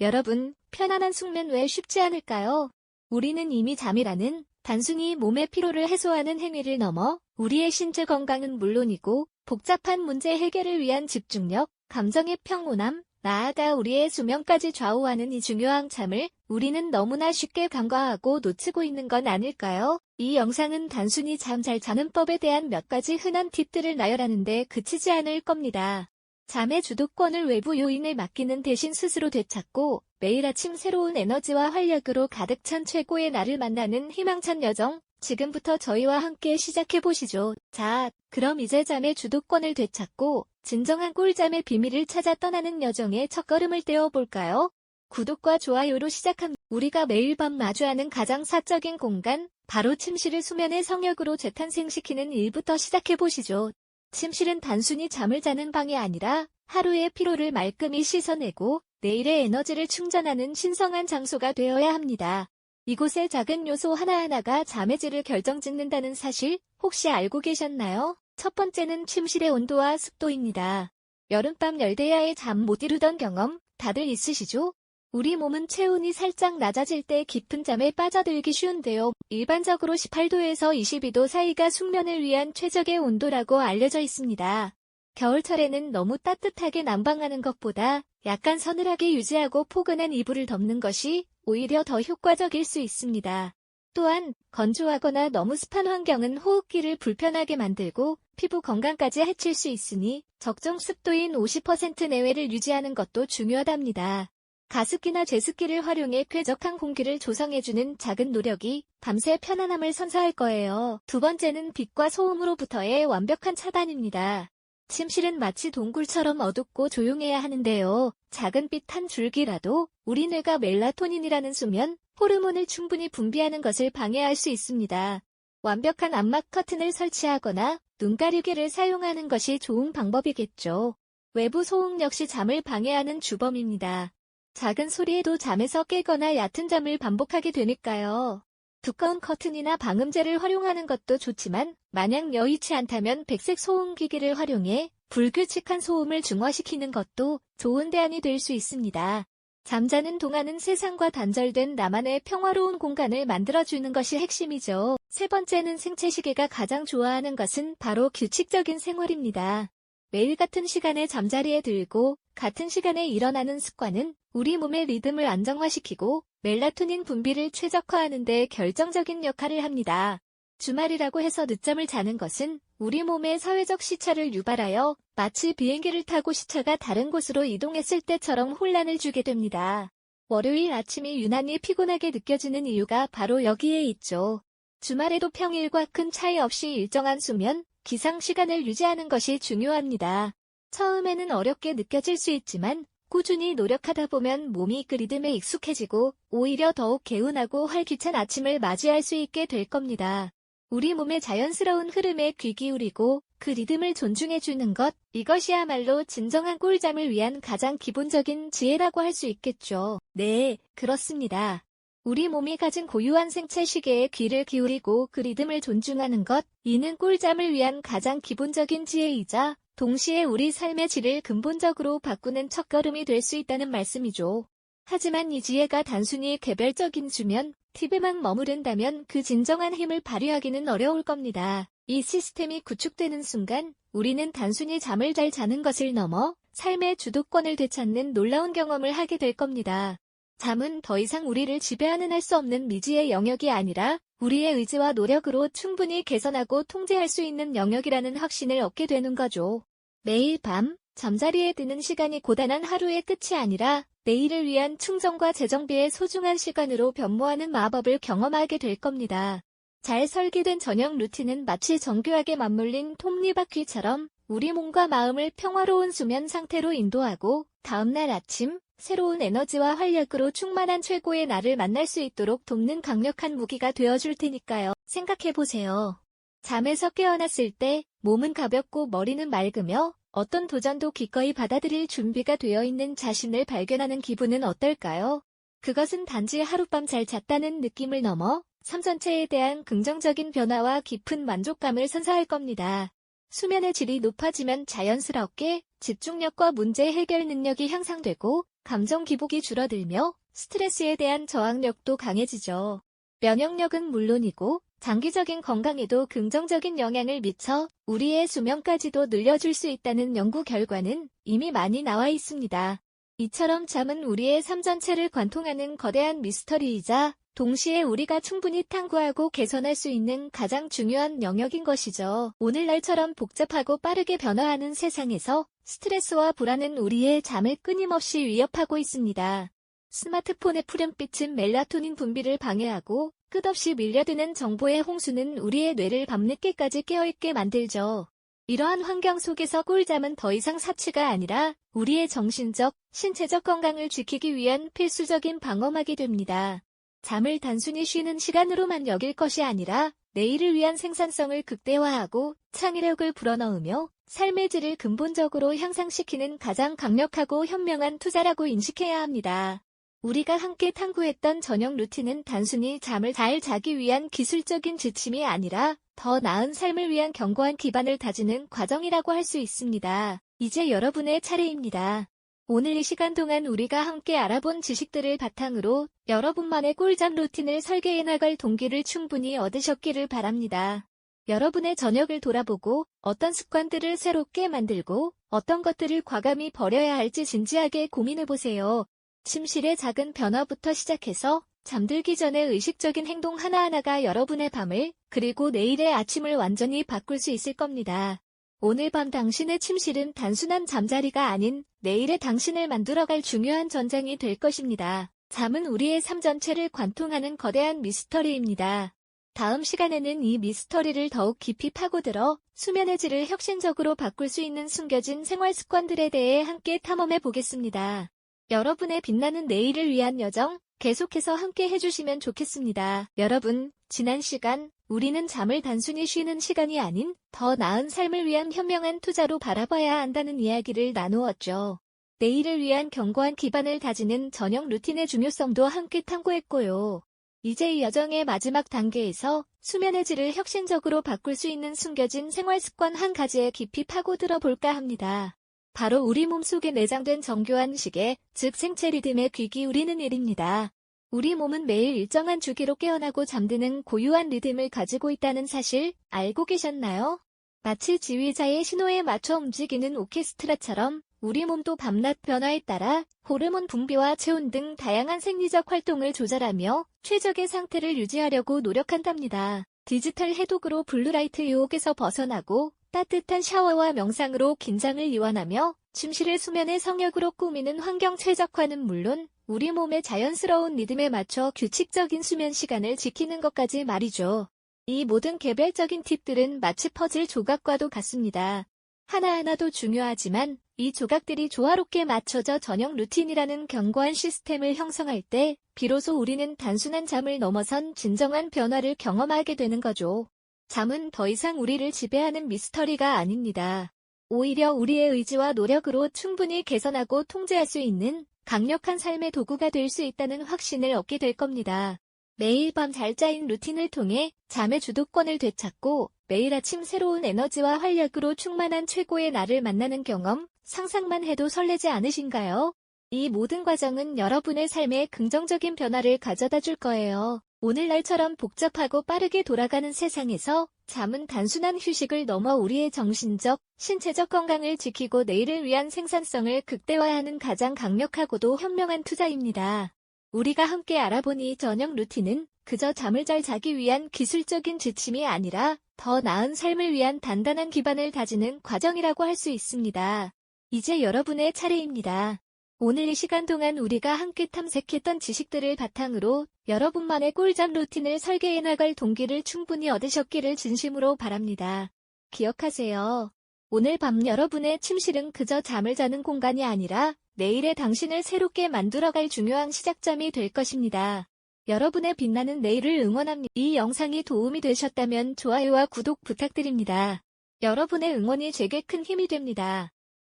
여러분, 편안한 숙면 왜 쉽지 않을까요? 우리는 이미 잠이라는 단순히 몸의 피로를 해소하는 행위를 넘어 우리의 신체 건강은 물론이고 복잡한 문제 해결을 위한 집중력, 감정의 평온함, 나아가 우리의 수명까지 좌우하는 이 중요한 잠을 우리는 너무나 쉽게 간과하고 놓치고 있는 건 아닐까요? 이 영상은 단순히 잠 잘 자는 법에 대한 몇 가지 흔한 팁들을 나열하는데 그치지 않을 겁니다. 잠의 주도권을 외부 요인에 맡기는 대신 스스로 되찾고 매일 아침 새로운 에너지와 활력으로 가득 찬 최고의 나를 만나는 희망찬 여정, 지금부터 저희와 함께 시작해보시죠. 자, 그럼 이제 잠의 주도권을 되찾고 진정한 꿀잠의 비밀을 찾아 떠나는 여정의 첫걸음을 떼어볼까요? 구독과 좋아요로 시작합니다. 우리가 매일 밤 마주하는 가장 사적인 공간, 바로 침실을 수면의 성역으로 재탄생시키는 일부터 시작해보시죠. 침실은 단순히 잠을 자는 방이 아니라 하루의 피로를 말끔히 씻어내고 내일의 에너지를 충전하는 신성한 장소가 되어야 합니다. 이곳의 작은 요소 하나하나가 잠의 질을 결정짓는다는 사실 혹시 알고 계셨나요? 첫 번째는 침실의 온도와 습도입니다. 여름밤 열대야에 잠 못 이루던 경험 다들 있으시죠? 우리 몸은 체온이 살짝 낮아질 때 깊은 잠에 빠져들기 쉬운데요. 일반적으로 18도에서 22도 사이가 숙면을 위한 최적의 온도라고 알려져 있습니다. 겨울철에는 너무 따뜻하게 난방하는 것보다 약간 서늘하게 유지하고 포근한 이불을 덮는 것이 오히려 더 효과적일 수 있습니다. 또한 건조하거나 너무 습한 환경은 호흡기를 불편하게 만들고 피부 건강까지 해칠 수 있으니 적정 습도인 50% 내외를 유지하는 것도 중요하답니다. 가습기나 제습기를 활용해 쾌적한 공기를 조성해주는 작은 노력이 밤새 편안함을 선사할 거예요. 두 번째는 빛과 소음으로부터의 완벽한 차단입니다. 침실은 마치 동굴처럼 어둡고 조용해야 하는데요. 작은 빛 한 줄기라도 우리 뇌가 멜라토닌이라는 수면, 호르몬을 충분히 분비하는 것을 방해할 수 있습니다. 완벽한 암막 커튼을 설치하거나 눈 가리개를 사용하는 것이 좋은 방법이겠죠. 외부 소음 역시 잠을 방해하는 주범입니다. 작은 소리에도 잠에서 깨거나 얕은 잠을 반복하게 되니까요. 두꺼운 커튼이나 방음제를 활용하는 것도 좋지만 만약 여의치 않다면 백색 소음기기를 활용해 불규칙한 소음을 중화시키는 것도 좋은 대안이 될 수 있습니다. 잠자는 동안은 세상과 단절된 나만의 평화로운 공간을 만들어주는 것이 핵심이죠. 세 번째는 생체시계가 가장 좋아하는 것은 바로 규칙적인 생활입니다. 매일 같은 시간에 잠자리에 들고 같은 시간에 일어나는 습관은 우리 몸의 리듬을 안정화시키고 멜라토닌 분비를 최적화하는 데 결정적인 역할을 합니다. 주말이라고 해서 늦잠을 자는 것은 우리 몸의 사회적 시차를 유발하여 마치 비행기를 타고 시차가 다른 곳으로 이동했을 때처럼 혼란을 주게 됩니다. 월요일 아침이 유난히 피곤하게 느껴지는 이유가 바로 여기에 있죠. 주말에도 평일과 큰 차이 없이 일정한 수면, 기상 시간을 유지하는 것이 중요합니다. 처음에는 어렵게 느껴질 수 있지만 꾸준히 노력하다 보면 몸이 그 리듬에 익숙해지고 오히려 더욱 개운하고 활기찬 아침을 맞이할 수 있게 될 겁니다. 우리 몸의 자연스러운 흐름에 귀 기울이고 그 리듬을 존중해주는 것, 이것이야말로 진정한 꿀잠을 위한 가장 기본적인 지혜라고 할 수 있겠죠. 네, 그렇습니다. 우리 몸이 가진 고유한 생체 시계에 귀를 기울이고 그 리듬을 존중하는 것, 이는 꿀잠을 위한 가장 기본적인 지혜이자 동시에 우리 삶의 질을 근본적으로 바꾸는 첫걸음이 될 수 있다는 말씀이죠. 하지만 이 지혜가 단순히 개별적인 수면, 팁에만 머무른다면 그 진정한 힘을 발휘하기는 어려울 겁니다. 이 시스템이 구축되는 순간 우리는 단순히 잠을 잘 자는 것을 넘어 삶의 주도권을 되찾는 놀라운 경험을 하게 될 겁니다. 잠은 더 이상 우리를 지배하는 할 수 없는 미지의 영역이 아니라 우리의 의지와 노력으로 충분히 개선하고 통제할 수 있는 영역이라는 확신을 얻게 되는 거죠. 매일 밤 잠자리에 드는 시간이 고단한 하루의 끝이 아니라 내일을 위한 충전과 재정비의 소중한 시간으로 변모하는 마법을 경험하게 될 겁니다. 잘 설계된 저녁 루틴은 마치 정교하게 맞물린 톱니바퀴처럼 우리 몸과 마음을 평화로운 수면 상태로 인도하고 다음날 아침 새로운 에너지와 활력으로 충만한 최고의 나를 만날 수 있도록 돕는 강력한 무기가 되어줄 테니까요. 생각해보세요. 잠에서 깨어났을 때 몸은 가볍고 머리는 맑으며 어떤 도전도 기꺼이 받아들일 준비가 되어 있는 자신을 발견하는 기분은 어떨까요? 그것은 단지 하룻밤 잘 잤다는 느낌을 넘어 삶 전체에 대한 긍정적인 변화와 깊은 만족감을 선사할 겁니다. 수면의 질이 높아지면 자연스럽게 집중력과 문제 해결 능력이 향상되고 감정 기복이 줄어들며 스트레스에 대한 저항력도 강해지죠. 면역력은 물론이고 장기적인 건강에도 긍정적인 영향을 미쳐 우리의 수명까지도 늘려줄 수 있다는 연구 결과는 이미 많이 나와 있습니다. 이처럼 잠은 우리의 삶 전체를 관통하는 거대한 미스터리이자 동시에 우리가 충분히 탐구하고 개선할 수 있는 가장 중요한 영역인 것이죠. 오늘날처럼 복잡하고 빠르게 변화하는 세상에서 스트레스와 불안은 우리의 잠을 끊임없이 위협하고 있습니다. 스마트폰의 푸른빛은 멜라토닌 분비를 방해하고 끝없이 밀려드는 정보의 홍수는 우리의 뇌를 밤늦게까지 깨어있게 만들죠. 이러한 환경 속에서 꿀잠은 더 이상 사치가 아니라 우리의 정신적, 신체적 건강을 지키기 위한 필수적인 방어막이 됩니다. 잠을 단순히 쉬는 시간으로만 여길 것이 아니라 내일을 위한 생산성을 극대화하고 창의력을 불어넣으며 삶의 질을 근본적으로 향상시키는 가장 강력하고 현명한 투자라고 인식해야 합니다. 우리가 함께 탐구했던 저녁 루틴은 단순히 잠을 잘 자기 위한 기술적인 지침이 아니라 더 나은 삶을 위한 견고한 기반을 다지는 과정이라고 할 수 있습니다. 이제 여러분의 차례입니다. 오늘 이 시간 동안 우리가 함께 알아본 지식들을 바탕으로 여러분만의 꿀잠 루틴을 설계해 나갈 동기를 충분히 얻으셨기를 바랍니다. 여러분의 저녁을 돌아보고 어떤 습관들을 새롭게 만들고 어떤 것들을 과감히 버려야 할지 진지하게 고민해 보세요. 침실의 작은 변화부터 시작해서 잠들기 전에 의식적인 행동 하나하나가 여러분의 밤을 그리고 내일의 아침을 완전히 바꿀 수 있을 겁니다. 오늘 밤 당신의 침실은 단순한 잠자리가 아닌 내일의 당신을 만들어갈 중요한 전장이 될 것입니다. 잠은 우리의 삶 전체를 관통하는 거대한 미스터리입니다. 다음 시간에는 이 미스터리를 더욱 깊이 파고들어 수면의 질을 혁신적으로 바꿀 수 있는 숨겨진 생활 습관들에 대해 함께 탐험해 보겠습니다. 여러분의 빛나는 내일을 위한 여정 계속해서 함께 해주시면 좋겠습니다. 여러분, 지난 시간 우리는 잠을 단순히 쉬는 시간이 아닌 더 나은 삶을 위한 현명한 투자로 바라봐야 한다는 이야기를 나누었죠. 내일을 위한 견고한 기반을 다지는 저녁 루틴의 중요성도 함께 탐구했고요. 이제 이 여정의 마지막 단계에서 수면의 질을 혁신적으로 바꿀 수 있는 숨겨진 생활 습관 한 가지에 깊이 파고들어 볼까 합니다. 바로 우리 몸속에 내장된 정교한 시계, 즉 생체 리듬에 귀 기울이는 일입니다. 우리 몸은 매일 일정한 주기로 깨어나고 잠드는 고유한 리듬을 가지고 있다는 사실 알고 계셨나요? 마치 지휘자의 신호에 맞춰 움직이는 오케스트라처럼 우리 몸도 밤낮 변화에 따라 호르몬 분비와 체온 등 다양한 생리적 활동을 조절하며 최적의 상태를 유지하려고 노력한답니다. 디지털 해독으로 블루라이트 유혹에서 벗어나고 따뜻한 샤워와 명상으로 긴장을 이완하며 침실을 수면의 성역으로 꾸미는 환경 최적화는 물론 우리 몸의 자연스러운 리듬에 맞춰 규칙적인 수면 시간을 지키는 것까지 말이죠. 이 모든 개별적인 팁들은 마치 퍼즐 조각과도 같습니다. 하나하나도 중요하지만 이 조각들이 조화롭게 맞춰져 저녁 루틴이라는 견고한 시스템을 형성할 때 비로소 우리는 단순한 잠을 넘어선 진정한 변화를 경험하게 되는 거죠. 잠은 더 이상 우리를 지배하는 미스터리가 아닙니다. 오히려 우리의 의지와 노력으로 충분히 개선하고 통제할 수 있는 강력한 삶의 도구가 될 수 있다는 확신을 얻게 될 겁니다. 매일 밤 잘 짜인 루틴을 통해 잠의 주도권을 되찾고 매일 아침 새로운 에너지와 활력으로 충만한 최고의 나를 만나는 경험, 상상만 해도 설레지 않으신가요? 이 모든 과정은 여러분의 삶에 긍정적인 변화를 가져다 줄 거예요. 오늘날처럼 복잡하고 빠르게 돌아가는 세상에서 잠은 단순한 휴식을 넘어 우리의 정신적, 신체적 건강을 지키고 내일을 위한 생산성을 극대화하는 가장 강력하고도 현명한 투자입니다. 우리가 함께 알아본 이 저녁 루틴은 그저 잠을 잘 자기 위한 기술적인 지침이 아니라 더 나은 삶을 위한 단단한 기반을 다지는 과정이라고 할 수 있습니다. 이제 여러분의 차례입니다. 오늘 이 시간 동안 우리가 함께 탐색했던 지식들을 바탕으로 여러분만의 꿀잠 루틴을 설계해 나갈 동기를 충분히 얻으셨기를 진심으로 바랍니다. 기억하세요. 오늘 밤 여러분의 침실은 그저 잠을 자는 공간이 아니라 내일의 당신을 새롭게 만들어갈 중요한 시작점이 될 것입니다. 여러분의 빛나는 내일을 응원합니다. 이 영상이 도움이 되셨다면 좋아요와 구독 부탁드립니다. 여러분의 응원이 제게 큰 힘이 됩니다.